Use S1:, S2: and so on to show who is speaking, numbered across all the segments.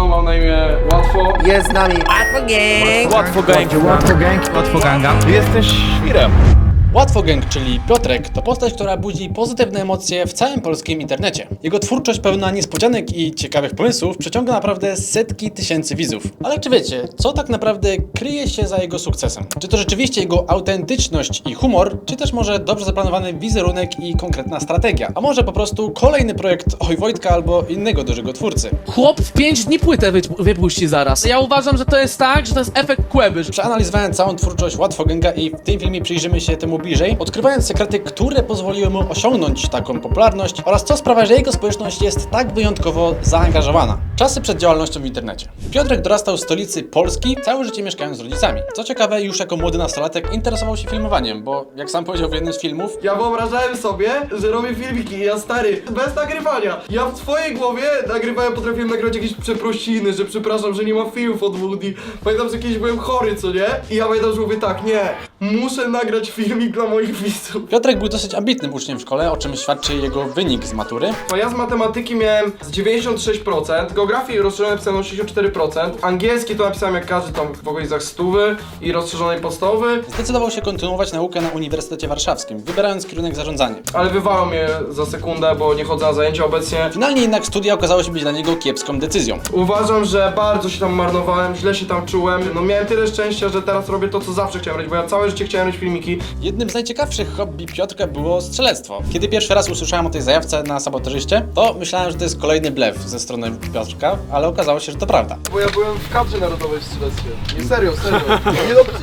S1: Siemano, mam na imię Łatwo.
S2: Jest z nami Łatwo Gang!
S3: Łatwo gang.
S2: Łatwo Gang!
S3: Łatwo ganga. Jesteś świrem.
S4: Łatwo Gang, czyli Piotrek, to postać, która budzi pozytywne emocje w całym polskim internecie. Jego twórczość pełna niespodzianek i ciekawych pomysłów przyciąga naprawdę setki tysięcy widzów. Ale czy wiecie, co tak naprawdę kryje się za jego sukcesem? Czy to rzeczywiście jego autentyczność i humor, czy też może dobrze zaplanowany wizerunek i konkretna strategia? A może po prostu kolejny projekt Oj Wojtka albo innego dużego twórcy?
S5: Chłop w 5 dni płytę wy, wypuści zaraz. Ja uważam, że to jest tak, że to jest efekt Kłeby.
S4: Przeanalizowałem całą twórczość Łatwo Gęga i w tym filmie przyjrzymy się temu bliżej, odkrywając sekrety, które pozwoliły mu osiągnąć taką popularność oraz co sprawia, że jego społeczność jest tak wyjątkowo zaangażowana. Czasy przed działalnością w internecie. Piotrek dorastał w stolicy Polski, całe życie mieszkając z rodzicami. Co ciekawe, już jako młody nastolatek interesował się filmowaniem, bo jak sam powiedział w jednym z filmów,
S1: Ja wyobrażałem sobie, że robię filmiki ja stary, bez nagrywania. Ja w twojej głowie nagrywałem, potrafiłem nagrać jakieś przeprosiny, że przepraszam, że nie ma filmów od Woody. Pamiętam, że kiedyś byłem chory, co nie? I ja pamiętam, że mówię tak, nie, muszę nagrać filmik dla moich widzów.
S4: Piotrek był dosyć ambitnym uczniem w szkole, o czym świadczy jego wynik z matury.
S1: To ja z matematyki miałem z 96%, geografii rozszerzonej napisałem 64%, angielski to napisałem jak każdy tam w okolicach stówy i rozszerzonej podstawowy,
S4: Zdecydował się kontynuować naukę na Uniwersytecie Warszawskim, wybierając kierunek zarządzanie.
S1: ale wywalą mnie za sekundę, bo nie chodzę na zajęcia obecnie.
S4: Finalnie jednak studia okazały się być dla niego kiepską decyzją.
S1: Uważam, że bardzo się tam marnowałem, źle się tam czułem. No miałem tyle szczęścia, że teraz robię to, co zawsze chciałem robić, bo ja całe życie chciałem robić filmiki.
S4: Jednym z najciekawszych hobby Piotrka było strzelectwo. Kiedy pierwszy raz usłyszałem o tej zajawce na sabotażyście, to myślałem, że to jest kolejny blef ze strony Piotrka, ale okazało się, że to prawda.
S1: Bo ja byłem w kadrze narodowej w strzelectwie. Nie serio, serio. Nie przecież...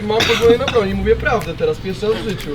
S1: I mam pozwolenie na broń i mówię prawdę teraz, pierwszy raz w życiu.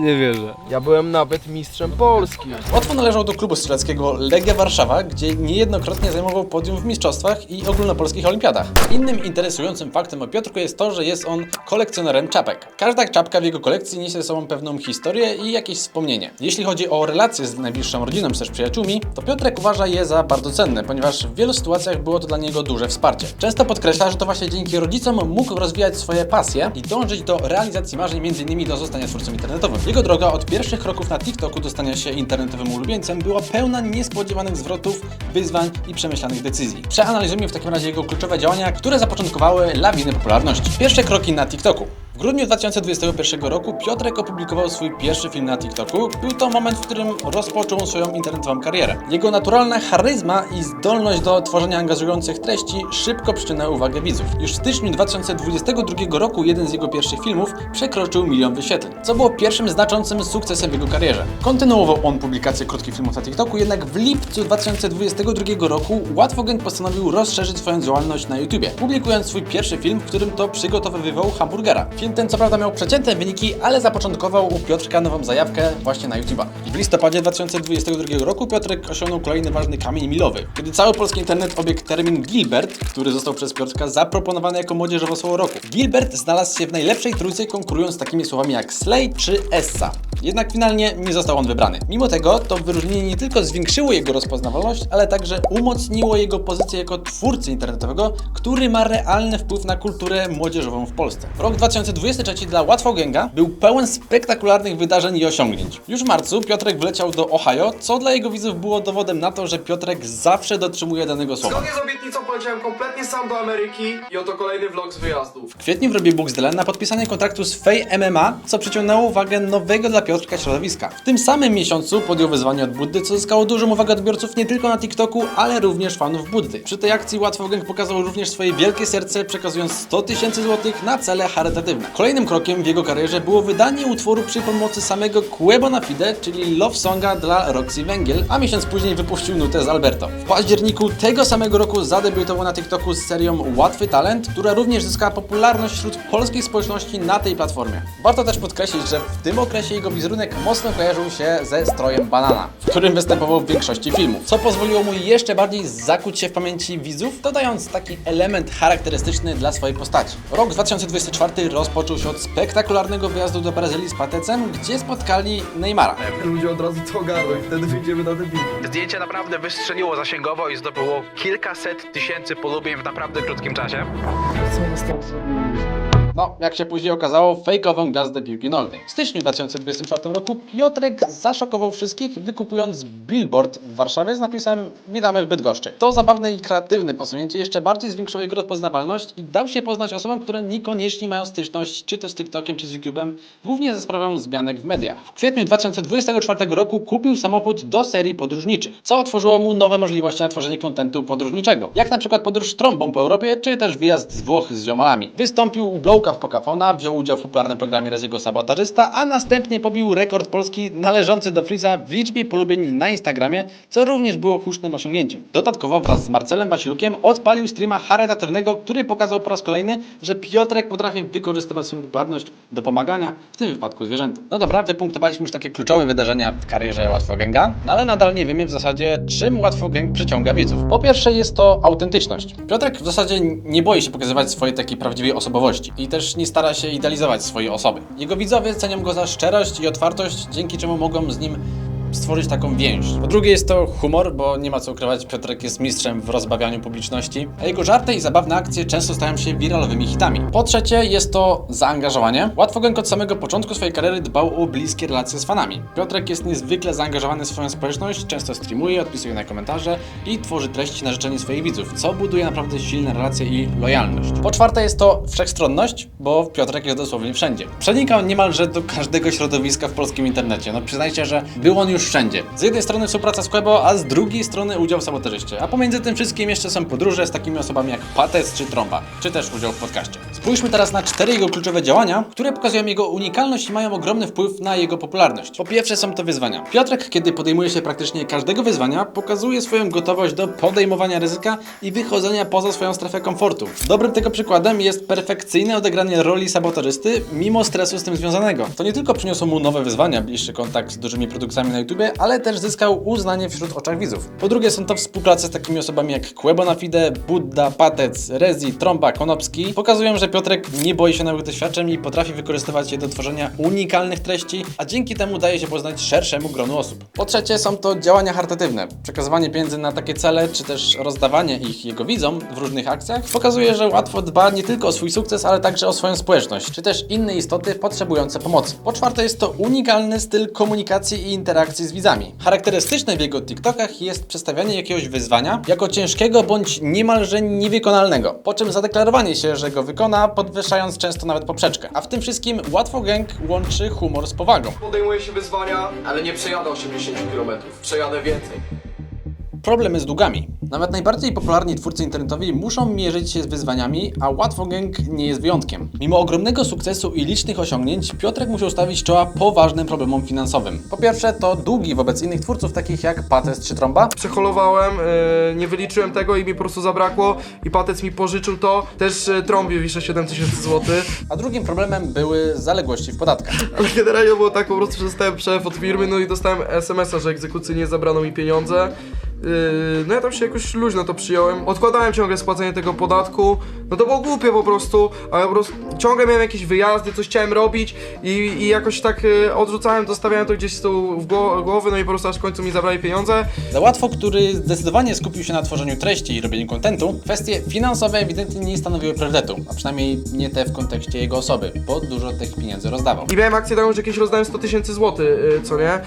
S3: Nie wierzę.
S1: Ja byłem nawet mistrzem Polski.
S4: Łatwo należał do klubu strzeleckiego Legia Warszawa, gdzie niejednokrotnie zajmował podium w mistrzostwach i ogólnopolskich olimpiadach. Innym interesującym faktem o Piotrku jest to, że jest on kolekcjonerem czapek. Każda czapka w jego kolekcji niesie ze sobą pewną historię i jakieś wspomnienie. Jeśli chodzi o relacje z najbliższą rodziną czy też przyjaciółmi, to Piotrek uważa je za bardzo cenne, ponieważ w wielu sytuacjach było to dla niego duże wsparcie. Często podkreśla, że to właśnie dzięki rodzicom mógł rozwijać swoje pasje i dążyć do realizacji marzeń, m.in. do zostania twórcą internetowym. Jego droga od pierwszych kroków na TikToku do stania się internetowym ulubieńcem była pełna niespodziewanych zwrotów, wyzwań i przemyślanych decyzji. Przeanalizujmy w takim razie jego kluczowe działania, które zapoczątkowały lawinę popularności. Pierwsze kroki na TikToku. Grudniu 2021 roku Piotrek opublikował swój pierwszy film na TikToku. Był to moment, w którym rozpoczął swoją internetową karierę. Jego naturalna charyzma i zdolność do tworzenia angażujących treści szybko przyciągnęły uwagę widzów. Już w styczniu 2022 roku jeden z jego pierwszych filmów przekroczył milion wyświetleń, co było pierwszym znaczącym sukcesem w jego karierze. Kontynuował on publikację krótkich filmów na TikToku, jednak w lipcu 2022 roku Łatwogang postanowił rozszerzyć swoją działalność na YouTubie, publikując swój pierwszy film, w którym to przygotowywał hamburgera. Film ten co prawda miał przeciętne wyniki, ale zapoczątkował u Piotrka nową zajawkę właśnie na YouTube'a. W listopadzie 2022 roku Piotrek osiągnął kolejny ważny kamień milowy, kiedy cały polski internet obiegł termin Gilbert, który został przez Piotrka zaproponowany jako młodzieżowo słowo roku. Gilbert znalazł się w najlepszej trójce, konkurując z takimi słowami jak Slay czy Essa. Jednak finalnie nie został on wybrany. Mimo tego, to wyróżnienie nie tylko zwiększyło jego rozpoznawalność, ale także umocniło jego pozycję jako twórcy internetowego, który ma realny wpływ na kulturę młodzieżową w Polsce. Rok 2023 dla Łatwogęga był pełen spektakularnych wydarzeń i osiągnięć. Już w marcu Piotrek wleciał do Ohio, co dla jego widzów było dowodem na to, że Piotrek zawsze dotrzymuje danego słowa.
S1: Zgodnie z obietnicą poleciałem kompletnie sam do Ameryki i oto kolejny vlog z wyjazdów.
S4: W kwietniu wrobił Buxdelen na podpisanie kontraktu z Fay MMA, co przyciągnęło uwagę nowego dla Piotrka środowiska. W tym samym miesiącu podjął wyzwanie od Buddy, co zyskało dużą uwagę odbiorców nie tylko na TikToku, ale również fanów Buddy. Przy tej akcji Łatwogang pokazał również swoje wielkie serce, przekazując 100 tysięcy złotych na cele charytatywne. Kolejnym krokiem w jego karierze było wydanie utworu przy pomocy samego Quebo na Fide, czyli Love Songa dla Roxy Węgiel, a miesiąc później wypuścił nutę z Alberto. W październiku tego samego roku zadebiutował na TikToku z serią Łatwy Talent, która również zyskała popularność wśród polskiej społeczności na tej platformie. Warto też podkreślić, że w tym okresie jego wizerunek mocno kojarzył się ze strojem banana, w którym występował w większości filmów, co pozwoliło mu jeszcze bardziej zakuć się w pamięci widzów, dodając taki element charakterystyczny dla swojej postaci. Rok 2024 rozpoczął się od spektakularnego wyjazdu do Brazylii z Patecem, gdzie spotkali Neymara.
S1: Ludzie od razu to ogarną i wtedy wyjdziemy na ten film.
S3: Zdjęcie naprawdę wystrzeliło zasięgowo i zdobyło kilkaset tysięcy polubień w naprawdę krótkim czasie.
S4: No, jak się później okazało, fejkową gwiazdę piłki nożnej. W styczniu 2024 roku Piotrek zaszokował wszystkich, wykupując billboard w Warszawie z napisem Witamy w Bydgoszczy. To zabawne i kreatywne posunięcie jeszcze bardziej zwiększyło jego rozpoznawalność i dał się poznać osobom, które niekoniecznie mają styczność czy to z TikTokiem, czy z YouTube'em, głównie ze sprawą zmianek w mediach. W kwietniu 2024 roku kupił samochód do serii podróżniczych, co otworzyło mu nowe możliwości na tworzenie kontentu podróżniczego, jak na przykład podróż trąbą po Europie, czy też wyjazd z Włoch z ziomalami. Wystąpił u Blowka w Pokafona, wziął udział w popularnym programie Reziego Sabotażysta, a następnie pobił rekord polski należący do Friza w liczbie polubień na Instagramie, co również było hucznym osiągnięciem. Dodatkowo wraz z Marcelem Wasilukiem odpalił streama charytatywnego, który pokazał po raz kolejny, że Piotrek potrafi wykorzystywać swoją popularność do pomagania, w tym wypadku zwierzętom. No dobra, wypunktowaliśmy już takie kluczowe wydarzenia w karierze Łatwogęga, no ale nadal nie wiemy w zasadzie, czym Łatwogęg przyciąga widzów. Po pierwsze jest to autentyczność. Piotrek w zasadzie nie boi się pokazywać swojej takiej prawdziwej osobowości i też nie stara się idealizować swojej osoby. Jego widzowie cenią go za szczerość i otwartość, dzięki czemu mogą z nim stworzyć taką więź. Po drugie jest to humor, bo nie ma co ukrywać, Piotrek jest mistrzem w rozbawianiu publiczności, a jego żarty i zabawne akcje często stają się wiralowymi hitami. Po trzecie jest to zaangażowanie. Łatwogęg od samego początku swojej kariery dbał o bliskie relacje z fanami. Piotrek jest niezwykle zaangażowany w swoją społeczność, często streamuje, odpisuje na komentarze i tworzy treści na życzenie swoich widzów, co buduje naprawdę silne relacje i lojalność. Po czwarte jest to wszechstronność, bo Piotrek jest dosłownie wszędzie. Przenika on niemalże do każdego środowiska w polskim internecie. No przyznajcie, że był on już wszędzie. Z jednej strony współpraca z Quebo, a z drugiej strony udział w sabotażyście. A pomiędzy tym wszystkim jeszcze są podróże z takimi osobami jak Patec czy Tromba, czy też udział w podcaście. Spójrzmy teraz na cztery jego kluczowe działania, które pokazują jego unikalność i mają ogromny wpływ na jego popularność. Po pierwsze są to wyzwania. Piotrek, kiedy podejmuje się praktycznie każdego wyzwania, pokazuje swoją gotowość do podejmowania ryzyka i wychodzenia poza swoją strefę komfortu. Dobrym tego przykładem jest perfekcyjne odegranie roli sabotażysty, mimo stresu z tym związanego. To nie tylko przyniosło mu nowe wyzwania, bliższy kontakt z dużymi produkcjami na YouTube, ale też zyskał uznanie wśród oczach widzów. Po drugie są to współprace z takimi osobami jak Quebo na Fide, Budda, Patec, Rezi, Tromba, Konopski. Pokazują, że Piotrek nie boi się nowych doświadczeń i potrafi wykorzystywać je do tworzenia unikalnych treści, a dzięki temu daje się poznać szerszemu gronu osób. Po trzecie są to działania charytatywne. Przekazywanie pieniędzy na takie cele, czy też rozdawanie ich jego widzom w różnych akcjach pokazuje, że łatwo dba nie tylko o swój sukces, ale także o swoją społeczność, czy też inne istoty potrzebujące pomocy. Po czwarte jest to unikalny styl komunikacji i interakcji z widzami. Charakterystyczne w jego TikTokach jest przedstawianie jakiegoś wyzwania jako ciężkiego bądź niemalże niewykonalnego, po czym zadeklarowanie się, że go wykona, podwyższając często nawet poprzeczkę. A w tym wszystkim łatwo gang łączy humor z powagą.
S1: Podejmuję się wyzwania, ale nie przejadę 80 km. Przejadę więcej.
S4: Problemy z długami. Nawet najbardziej popularni twórcy internetowi muszą mierzyć się z wyzwaniami, a Łatwo Gang nie jest wyjątkiem. Mimo ogromnego sukcesu i licznych osiągnięć, Piotrek musiał stawić czoła poważnym problemom finansowym. Po pierwsze, to długi wobec innych twórców, takich jak Pates czy Tromba.
S1: Przeholowałem, yy, nie wyliczyłem tego i mi po prostu zabrakło i Patec mi pożyczył to. Też yy, trąbił wiszę 7000 zł.
S4: A drugim problemem były zaległości w podatkach.
S1: Ale generalnie było tak po prostu, że dostałem przelew od firmy, no i dostałem SMS-a, że egzekucyjnie zabrano mi pieniądze. Yy, no ja tam się jakoś luźno to przyjąłem. Odkładałem ciągle spłacenie tego podatku. No to było głupie po prostu, ale po prostu ciągle miałem jakieś wyjazdy, coś chciałem robić i, i jakoś tak yy, odrzucałem, zostawiałem to gdzieś z tyłu w gło- głowy, no i po prostu aż w końcu mi zabrali pieniądze.
S4: Za Łatwo, który zdecydowanie skupił się na tworzeniu treści i robieniu kontentu, kwestie finansowe ewidentnie nie stanowiły priorytetu, a przynajmniej nie te w kontekście jego osoby, bo dużo tych pieniędzy rozdawał.
S1: I miałem akcję taką, że jakieś rozdałem 100 tysięcy złotych, yy, co nie?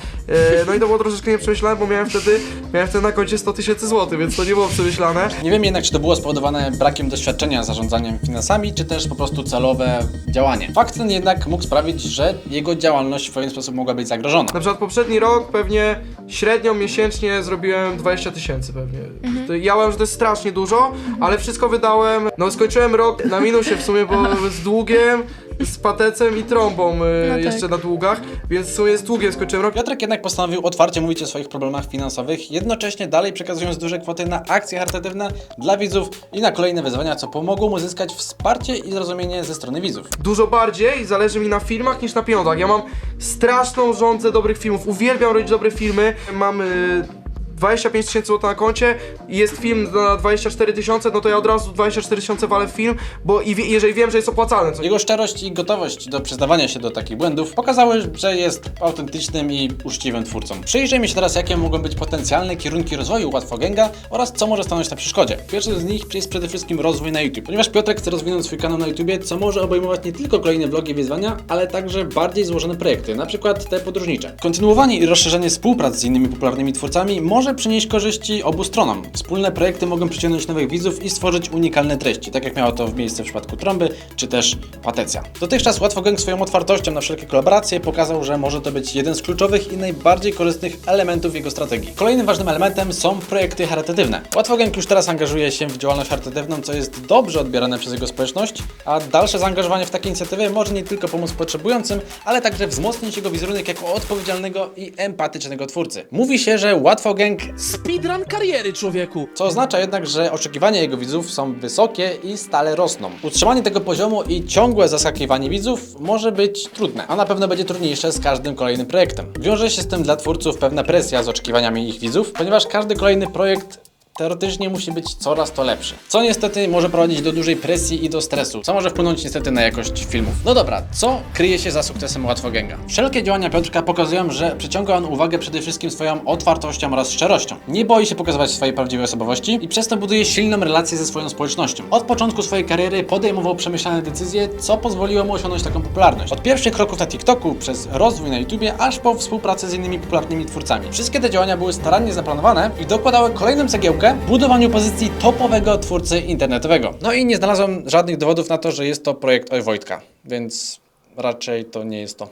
S1: No i to było troszeczkę nieprzemyślane, bo miałem wtedy, miałem wtedy na koncie 100 tysięcy złotych, więc to nie było przemyślane.
S4: Nie wiem jednak, czy to było spowodowane brakiem doświadczenia zarządzaniem finansami, czy też po prostu celowe działanie. Fakt ten jednak mógł sprawić, że jego działalność w pewien sposób mogła być zagrożona.
S1: Na przykład poprzedni rok pewnie średnio miesięcznie zrobiłem 20 tysięcy pewnie. To Ja uważam, że to jest strasznie dużo, ale wszystko wydałem. No skończyłem rok na minusie w sumie, bo z długiem, z patecem i trąbą y,
S6: tak.
S1: jeszcze na długach, więc w sumie z długiem skończyłem rok.
S4: Piotrek jednak postanowił otwarcie mówić o swoich problemach finansowych, jednocześnie dalej przekazując duże kwoty na akcje charytatywne dla widzów i na kolejne wyzwania, co pomogło mu zyskać wsparcie i zrozumienie ze strony widzów.
S1: Dużo bardziej zależy mi na filmach niż na pieniądzach. Ja mam straszną rządzę dobrych filmów. Uwielbiam robić dobre filmy. Mam y, 25 tysięcy złotych na koncie i jest film na 24 tysiące, no to ja od razu 24 tysiące walę w film, bo i wie, jeżeli wiem, że jest opłacalny, co
S4: Jego szczerość i gotowość do przyznawania się do takich błędów pokazały, że jest autentycznym i uczciwym twórcą. Przyjrzyjmy się teraz, jakie mogą być potencjalne kierunki rozwoju Łatwogęga oraz co może stanąć na przeszkodzie. Pierwszy z nich jest przede wszystkim rozwój na YouTube, ponieważ Piotrek chce rozwinąć swój kanał na YouTubie, co może obejmować nie tylko kolejne vlogi i wyzwania, ale także bardziej złożone projekty, na przykład te podróżnicze. Kontynuowanie i rozszerzenie współpracy z innymi popularnymi twórcami może przynieść korzyści obu stronom. Wspólne projekty mogą przyciągnąć nowych widzów i stworzyć unikalne treści, tak jak miało to w miejsce w przypadku Trąby, czy też Patecja. Dotychczas Łatwogang swoją otwartością na wszelkie kolaboracje pokazał, że może to być jeden z kluczowych i najbardziej korzystnych elementów jego strategii. Kolejnym ważnym elementem są projekty charytatywne. Łatwogang już teraz angażuje się w działalność charytatywną, co jest dobrze odbierane przez jego społeczność, a dalsze zaangażowanie w takie inicjatywy może nie tylko pomóc potrzebującym, ale także wzmocnić jego wizerunek jako odpowiedzialnego i empatycznego twórcy. Mówi się, że Łatwogang
S5: Speedrun kariery, człowieku.
S4: co oznacza jednak, że oczekiwania jego widzów są wysokie i stale rosną. Utrzymanie tego poziomu i ciągłe zaskakiwanie widzów może być trudne, a na pewno będzie trudniejsze z każdym kolejnym projektem. Wiąże się z tym dla twórców pewna presja z oczekiwaniami ich widzów, ponieważ każdy kolejny projekt teoretycznie musi być coraz to lepszy. Co niestety może prowadzić do dużej presji i do stresu, co może wpłynąć niestety na jakość filmów. No dobra, co kryje się za sukcesem Łatwogęga? Wszelkie działania Piotrka pokazują, że przyciąga on uwagę przede wszystkim swoją otwartością oraz szczerością. Nie boi się pokazywać swojej prawdziwej osobowości i przez to buduje silną relację ze swoją społecznością. Od początku swojej kariery podejmował przemyślane decyzje, co pozwoliło mu osiągnąć taką popularność. Od pierwszych kroków na TikToku, przez rozwój na YouTubie, aż po współpracę z innymi popularnymi twórcami. Wszystkie te działania były starannie zaplanowane i dokładały kolejną cegiełkę w budowaniu pozycji topowego twórcy internetowego. No i nie znalazłem żadnych dowodów na to, że jest to projekt Oj Wojtka, więc raczej to nie jest to.